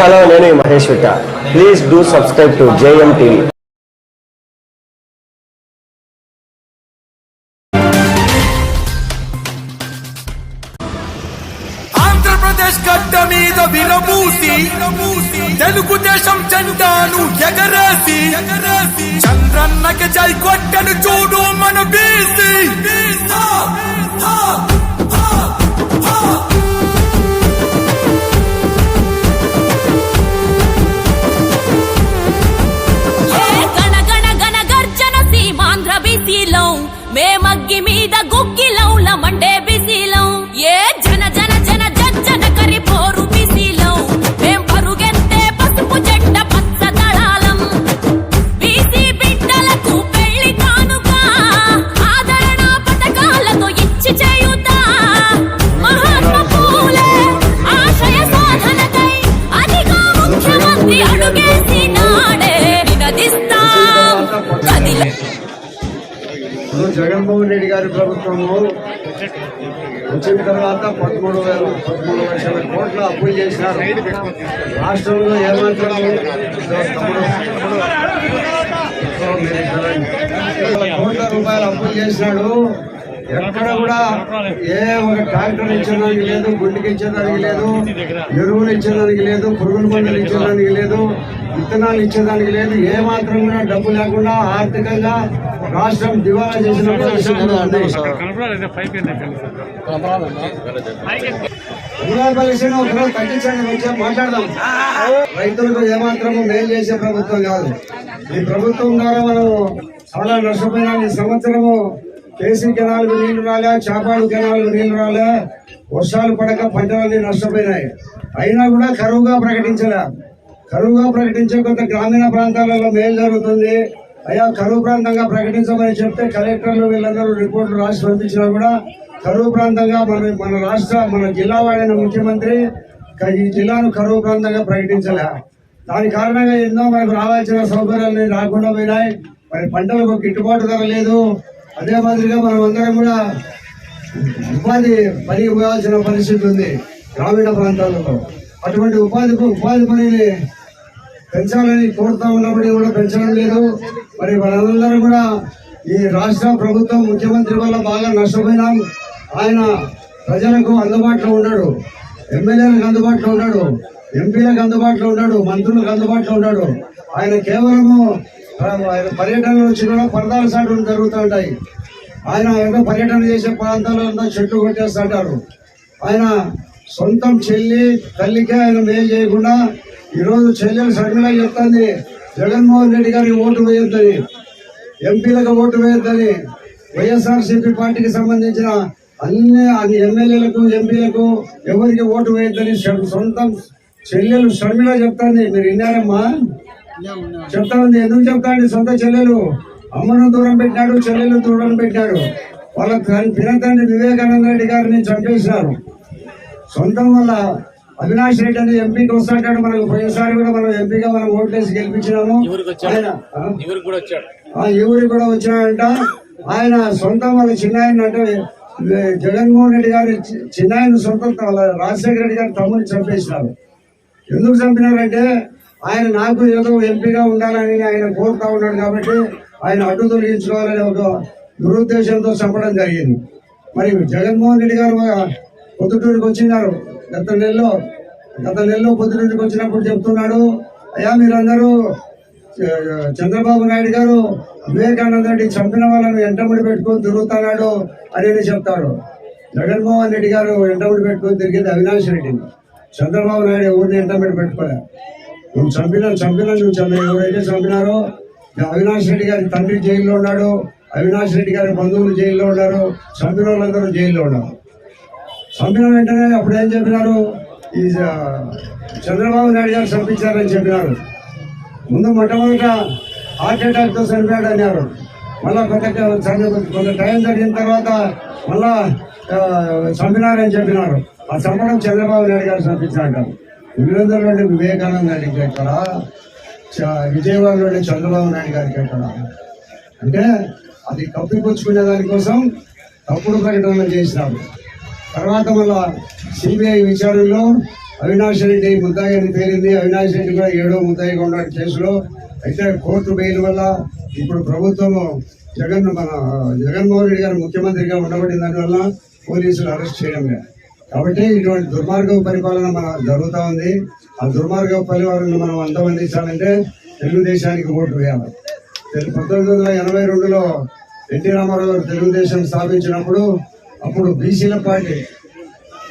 Hello నేను Mahesh Vitta. Please do subscribe to JM TV Andhra Pradesh గడ్డ మీద విరబూసి తెలుగుదేశం జెండాను ఎగరేసి చంద్రన్నకి జై కొట్టను చూడు మన బీసీ. ప్రభుత్వము వచ్చిన తర్వాత పదమూడు వేల పదమూడు లక్షల కోట్ల అప్పులు చేసినారు. రాష్ట్రంలో ఏమాత్రం కోట్ల రూపాయలు అప్పులు చేసినాడు. ఎక్కడ కూడా ఏ ఒక ట్రాక్టర్ ఇచ్చేదానికి లేదు గుండెకి ఇచ్చేదానికి లేదు ఎరువులు ఇచ్చేదానికి లేదు పురుగుల మందులు ఇచ్చేదానికి లేదు. విత్తనాలు ఇచ్చేదానికి లేదు. ఏ మాత్రం కూడా డబ్బు లేకుండా ఆర్థికంగా రాష్ట్రం దివాలా చేసిన ఒకరోజు తగ్గించండి వచ్చి మాట్లాడదాం. రైతులకు ఏమాత్రము మేలు చేసే ప్రభుత్వం కాదు. ఈ ప్రభుత్వం ద్వారా మనం చాలా నష్టపోయినాం ఈ సంవత్సరము కేసీ కెనాలకు నీళ్ళు రాలే చాపాడు కెనాలకు నీళ్ళు రాలే వర్షాలు పడక పంటలన్నీ నష్టపోయినాయి. అయినా కూడా కరువుగా ప్రకటించలే. కరువుగా ప్రకటించే కొంత గ్రామీణ ప్రాంతాలలో మేలు జరుగుతుంది. అయ్యా కరువు ప్రాంతంగా ప్రకటించమని చెప్తే కలెక్టర్లు వీళ్ళందరూ రిపోర్టులు రాసి పంపించినా కూడా కరువు ప్రాంతంగా మన మన రాష్ట్ర మన జిల్లా వాడైన ముఖ్యమంత్రి ఈ జిల్లాను కరువు ప్రాంతంగా ప్రకటించలే. దాని కారణంగా ఎన్నో మనకు రావాల్సిన సౌకర్యాలు రాకుండా పోయినాయి. మరి పంటలకు గిట్టుబాటు ధర లేదు. అదే మాదిరిగా మనం అందరం కూడా ఉపాధి పనికి పోవాల్సిన పరిస్థితి ఉంది గ్రామీణ ప్రాంతాలలో. అటువంటి ఉపాధికి ఉపాధి పనిని పెంచాలని కోరుతా ఉన్నప్పటికీ కూడా పెంచడం లేదు. మరి మనందరం కూడా ఈ రాష్ట్ర ప్రభుత్వం ముఖ్యమంత్రి వల్ల బాగా నష్టపోయినాం. ఆయన ప్రజలకు అందుబాటులో ఉన్నాడు. ఎమ్మెల్యేలకు అందుబాటులో ఉన్నాడు. ఎంపీలకు అందుబాటులో ఉన్నాడు. మంత్రులకు అందుబాటులో ఉన్నాడు. ఆయన కేవలము ఆయన పర్యటనలు వచ్చి కూడా పరదాల సాటలు జరుగుతూ ఉంటాయి. ఆయన ఏదో పర్యటన చేసే ప్రాంతాలలో చెట్లు కొట్టేస్తుంటారు ఆయన సొంతం చెల్లి తల్లికే ఆయన మేలు చేయకుండా ఈరోజు చెల్లెలు శర్మిల చెప్తుంది జగన్మోహన్ రెడ్డి గారికి ఓటు వేయొద్దని ఎంపీలకు ఓటు వేయొద్దని వైఎస్ఆర్సీపీ పార్టీకి సంబంధించిన అన్ని అది ఎమ్మెల్యేలకు ఎంపీలకు ఎవరికి ఓటు వేయొద్దని సొంతం చెల్లెలు షర్మిల చెప్తాంది. మీరు విన్నారమ్మా? చెప్తా ఉంది ఎందుకు చెప్తాండి సొంత చెల్లెలు. అమ్మను దూరం పెట్టాడు చెల్లెలు దూరం పెట్టాడు వాళ్ళ పినతండ్రి వివేకానంద రెడ్డి గారిని చంపేశారు సొంతం వల్ల అవినాష్ రెడ్డి అని ఎంపీకి వస్తాడు మనకు పోయినసారి కూడా మనం ఎంపీగా మనం ఓట్లేసి గెలిపించినాము. ఆయన ఈ ఊరికి కూడా వచ్చినాడంట. ఆయన సొంతం వాళ్ళ చిన్నాయన అంటే ఏ, జగన్మోహన్ రెడ్డి గారి చి- చిన్నాయన సొంతం వాళ్ళ రాజశేఖర రెడ్డి గారి తమ్ముడిని చంపేసినారు. ఎందుకు చంపినారంటే ఆయన నాకు ఏదో ఎంపీగా ఉండాలని ఆయన కోరుతా ఉన్నాడు కాబట్టి ఆయన అడ్డు తొలగించుకోవాలనే ఒక దురుద్దేశంతో చంపడం జరిగింది. మరి జగన్మోహన్ రెడ్డి గారు పొద్దుటూరుకి వచ్చినారు. గత నెలలో గత నెలలో పొద్దుటూరుకి వచ్చినప్పుడు చెప్తున్నాడు అయ్యా మీరందరూ చంద్రబాబు నాయుడు గారు వివేకానంద రెడ్డి చంపిన వాళ్ళను ఎంటముడి పెట్టుకొని తిరుగుతున్నాడు అని చెప్తాడు. జగన్మోహన్ రెడ్డి గారు ఎంటముడి పెట్టుకొని తిరిగేది అవినాష్ రెడ్డిని. చంద్రబాబు నాయుడు ఎవరిని ఎంటముడి పెట్టుకోలే? నువ్వు చంపిన చంపిన నువ్వు చంపిన ఎవరైతే చంపినారో అవినాష్ రెడ్డి గారి తండ్రి జైల్లో ఉన్నాడు అవినాష్ రెడ్డి గారి బంధువులు జైల్లో ఉన్నారు చంపిన వాళ్ళందరూ జైల్లో ఉన్నారు. పంపిన వెంటనే అప్పుడు ఏం చెప్పినారు? ఈ చంద్రబాబు నాయుడు గారు చంపించారని చెప్పినారు. ముందు మొట్టమొదట హార్ట్ అటాక్తో చనిపోయాడు అన్నారు. మళ్ళా కొంత కొంత టైం జరిగిన తర్వాత మళ్ళా చంపినారని చెప్పినారు. ఆ చంపడం చంద్రబాబు నాయుడు గారు చంపించాడు వివేంద్రలోని వివేకానంద రెడ్డికి ఎక్కడ చ- విజయవాడలోని చంద్రబాబు నాయుడు గారికి ఎక్కడ అంటే అది కప్పిపుచ్చుకునే దానికోసం తప్పుడు ప్రకటనలు చేసినారు. తర్వాత మళ్ళా సిబిఐ విచారణలో అవినాష్ రెడ్డి ముద్దాయి అని తేలింది అవినాష్ రెడ్డి కూడా ఏడో ముద్దాయిగా ఉన్నాడు కేసులో. అయితే కోర్టు బెయిల్ వల్ల ఇప్పుడు ప్రభుత్వము జగన్ మన జగన్మోహన్ రెడ్డి గారు ముఖ్యమంత్రిగా ఉండబడిన దానివల్ల పోలీసులు అరెస్ట్ చేయడం కాబట్టి ఇటువంటి దుర్మార్గ పరిపాలన మన జరుగుతూ ఉంది. ఆ దుర్మార్గ పరిపాలన మనం అంతమందించాలంటే తెలుగుదేశానికి ఓటు వేయాలి. తెలుగు పంతొమ్మిది వందల ఎనభై రెండులో ఎన్టీ రామారావు గారు తెలుగుదేశం స్థాపించినప్పుడు అప్పుడు బీసీల పార్టీ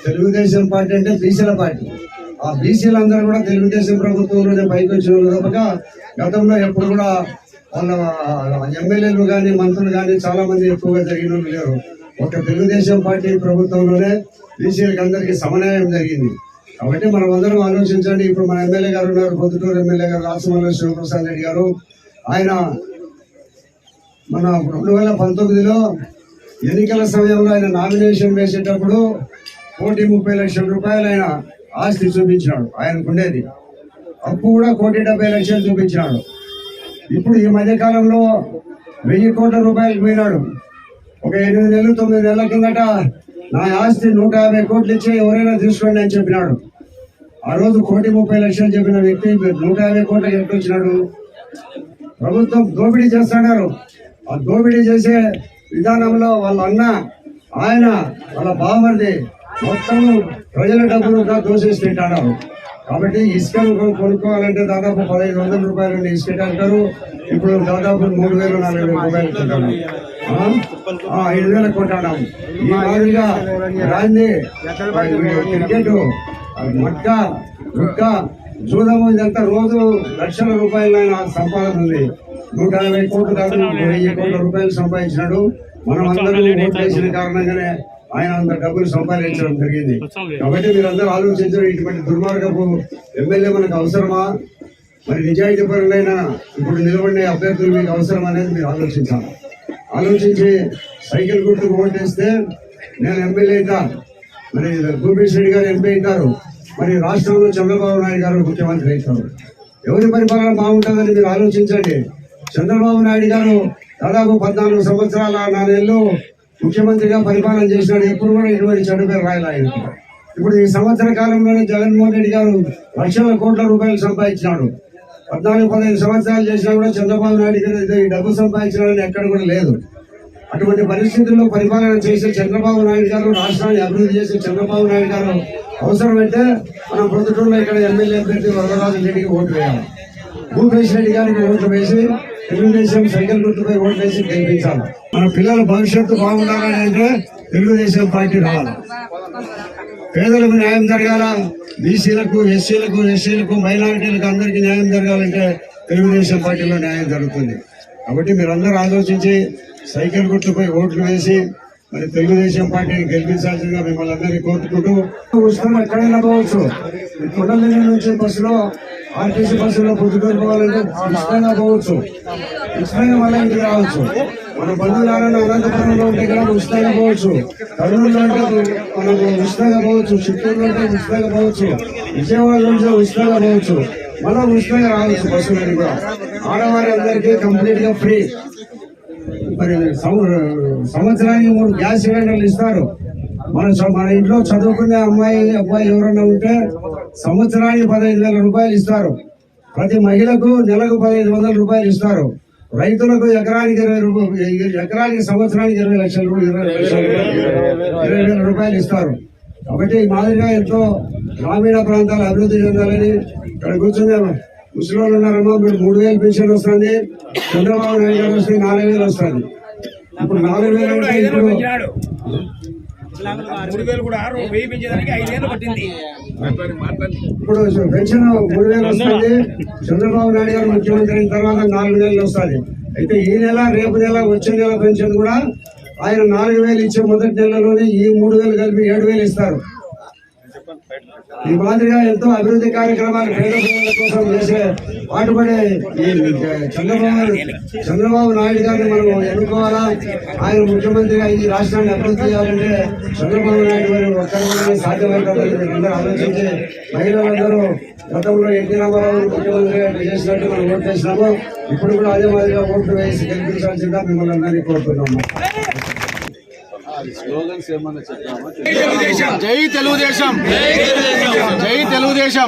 తెలుగుదేశం పార్టీ అంటే బీసీల పార్టీ. ఆ బీసీలు అందరూ కూడా తెలుగుదేశం ప్రభుత్వంలోనే పైకి వచ్చిన వాళ్ళు తప్పక గతంలో ఎప్పుడు కూడా వాళ్ళ ఎమ్మెల్యేలు కానీ మంత్రులు కానీ చాలా మంది ఎక్కువగా జరిగిన వాళ్ళు లేరు. ఒక తెలుగుదేశం పార్టీ ప్రభుత్వంలోనే బీసీలకు అందరికీ సమన్వయం జరిగింది. కాబట్టి మనం అందరం ఆలోచించండి ఇప్పుడు మన ఎమ్మెల్యే గారు ఉన్నారు పొద్దుటూరు ఎమ్మెల్యే గారు రాసమల్ల శివప్రసాద్ రెడ్డి గారు. ఆయన మన రెండు వేల పంతొమ్మిదిలో ఎన్నికల సమయంలో ఆయన నామినేషన్ వేసేటప్పుడు కోటి ముప్పై లక్షల రూపాయలు ఆయన ఆస్తి చూపించినాడు. ఆయనకుండేది అప్పు కూడా కోటి డెబ్బై లక్షలు చూపించినాడు. ఇప్పుడు ఈ మధ్య కాలంలో వెయ్యి కోట్ల రూపాయలకు పోయినాడు. ఒక ఎనిమిది నెలలు తొమ్మిది నెలల కిందట నా ఆస్తి నూట యాభై కోట్లు ఇచ్చి ఎవరైనా తీసుకోండి అని చెప్పినాడు. ఆ రోజు కోటి ముప్పై లక్షలు చెప్పిన వ్యక్తి నూట యాభై కోట్లు ఎట్లా వచ్చినాడు ప్రభుత్వం దోపిడీ చేస్తున్నారు ఆ దోపిడీ చేసే విధానంలో వాళ్ళ అన్న ఆయన వాళ్ళ బావమరిది మొత్తం ప్రజల డబ్బులు దోషేసి తింటాడు. కాబట్టి ఇసుకను కొనుక్కోవాలంటే దాదాపు పదహైదు వందల రూపాయలు ఇసుక అంటారు. ఇప్పుడు దాదాపు మూడు వేలు నాలుగు వేల రూపాయలు కొంటాను ఐదు వేల కొంటాడాము ఈ మాదిరిగా రాంది క్రికెట్ మక్క గుట్క చూడము ఇదంతా రోజు లక్షల రూపాయల సంపాదన ఉంది. నూట యాభై కోట్ల దాకా వెయ్యి కోట్ల రూపాయలు సంపాదించినాడు. మనం అందరం కారణంగానే ఆయన అంత డబ్బులు సంపాదించడం జరిగింది. కాబట్టి మీరందరూ ఆలోచించారు ఇటువంటి దుర్మార్గపు ఎమ్మెల్యే మనకు అవసరమా? మరి నిజాయితీ పరులైన ఇప్పుడు నిలబడిన అభ్యర్థులు మీకు అవసరం అనేది మీరు ఆలోచించాలి. ఆలోచించి సైకిల్ గుర్తుకు ఓటేస్తే నేను ఎమ్మెల్యే అవుతా మరి భూపేష్ రెడ్డి గారు ఎంపీ అవుతారు. మరి రాష్ట్రంలో చంద్రబాబు నాయుడు గారు ముఖ్యమంత్రి అవుతారు. ఎవరి పరిపాలన బాగుంటుందని మీరు ఆలోచించండి. చంద్రబాబు నాయుడు గారు దాదాపు పద్నాలుగు సంవత్సరాల నాలుగేళ్ళు ముఖ్యమంత్రిగా పరిపాలన చేసినాడు ఎప్పుడు కూడా ఇటువంటి చెడు పేరు రాయాలి ఇప్పుడు ఈ సంవత్సర కాలంలోనే జగన్మోహన్ రెడ్డి గారు లక్షల కోట్ల రూపాయలు సంపాదించినాడు. పద్నాలుగు పదిహేను సంవత్సరాలు చేసినా కూడా చంద్రబాబు నాయుడు గారు ఈ డబ్బు సంపాదించడానికి ఎక్కడ కూడా లేదు. అటువంటి పరిస్థితుల్లో పరిపాలన చేసే చంద్రబాబు నాయుడు గారు రాష్ట్రాన్ని అభివృద్ధి చేసే చంద్రబాబు నాయుడు గారు అవసరమైతే మనం ప్రొద్దుటూరులో ఇక్కడ ఎమ్మెల్యే అభ్యర్థి వరదరాజు రెడ్డికి ఓటు వేయాలి. భూపేష్ రెడ్డి గారికి ఓట్లు వేసి తెలుగుదేశం సైకిల్ గుర్తుపై ఓట్లు వేసి గెలిపించాలి. మన పిల్లల భవిష్యత్తు బాగుండాలని అంటే తెలుగుదేశం పార్టీ రావాలి. పేదలకు న్యాయం జరగాల బీసీలకు ఎస్సీలకు ఎస్సీలకు మైనారిటీలకు అందరికీ న్యాయం జరగాలంటే తెలుగుదేశం పార్టీలో న్యాయం జరుగుతుంది. కాబట్టి మీరందరూ ఆలోచించి సైకిల్ గుర్తుపై ఓట్లు వేసి మరి తెలుగుదేశం పార్టీని గెలిపించాల్సిందిగా మిమ్మల్ని అందరినీ కోరుకుంటూ ఉచితం ఎక్కడైనా పోవచ్చు. ఈ కొండల నుంచి బస్సులో ఆర్టీసీ బస్సులో పొద్దుకొని పోవాలంటే పోవచ్చు. ఉచితంగా మళ్ళీ ఇంటికి రావచ్చు. మన బంధువులారని అనంతపురంలో ఉంటే కూడా ఉచితంగా పోవచ్చు. కర్నూలులో అంటే మనకు ఉచితంగా పోవచ్చు. చిత్తూరులో అంటే ఉచితంగా పోవచ్చు. విజయవాడ నుంచి ఉచితంగా పోవచ్చు. మళ్ళీ ఉచితంగా రావచ్చు బస్సులని కూడా. ఆడవారి అందరికీ కంప్లీట్గా ఫ్రీ. మరి సంవత్సరానికి మూడు గ్యాస్ సిలిండర్లు ఇస్తారు. మన మన ఇంట్లో చదువుకునే అమ్మాయి అబ్బాయి ఎవరైనా ఉంటే సంవత్సరానికి పదహైదు వేల రూపాయలు ఇస్తారు. ప్రతి మహిళకు నెలకు పదహైదు వందల రూపాయలు ఇస్తారు. రైతులకు ఎకరానికి ఇరవై రూపాయలు ఎకరానికి సంవత్సరానికి ఇరవై లక్షల ఇరవై రూపాయలు ఇరవై వేల రూపాయలు ఇస్తారు. కాబట్టి మాదిరిగా ఎంతో గ్రామీణ ప్రాంతాలు అభివృద్ధి చెందాలని ఇక్కడ కూర్చునే ముసలివాళ్ళు ఉన్నారమ్మా మీరు మూడు వేలు పెన్షన్ వస్తుంది. చంద్రబాబు నాయుడు గారు వస్తే నాలుగు వేలు వస్తుంది. ఇప్పుడు నాలుగు వేలు అంటే ఇప్పుడు మూడు వేలు కూడా ఆరు వెయ్యి పెంచేదానికి ఐదేళ్ళు పట్టింది. ఇప్పుడు పెన్షన్ మూడు వేలు వస్తుంది చంద్రబాబు నాయుడు గారు ముఖ్యమంత్రి అయిన తర్వాత నాలుగు వేలు వస్తుంది అయితే ఈ నెల రేపు నెల వచ్చే నెల పెన్షన్ కూడా ఆయన నాలుగు వేలు ఇచ్చే మొదటి నెలలోనే ఈ మూడు వేలు కలిపి ఏడు వేలు ఇస్తారు. ఈ మాదిరిగా ఎంతో అభివృద్ధి కార్యక్రమాలు పేద ప్రజల కోసం చేసే పాటుపడే ఈ చంద్రబాబు చంద్రబాబు నాయుడు గారిని మనం ఎన్నుకోవాలా? ఆయన ముఖ్యమంత్రిగా ఈ రాష్ట్రాన్ని అభివృద్ధి చేయాలంటే చంద్రబాబు నాయుడు గారు ఒక్కరి సాధ్యమవుతుందని అందరూ ఆలోచించి మహిళలందరూ గతంలో ఎన్టీ రామారావు ముఖ్యమంత్రిగా చేసినట్టు మనం ఓటు వేసినాము. ఇప్పుడు కూడా అదే మాదిరిగా ఓట్లు వేసి గెలిపించాల్సిందిగా మిమ్మల్ని అందరినీ కోరుతున్నాము. స్లోగన్స్ ఏమన్నా చెప్పామా జై తెలుగుదేశం. జై తెలుగుదేశం. జై తెలుగుదేశం.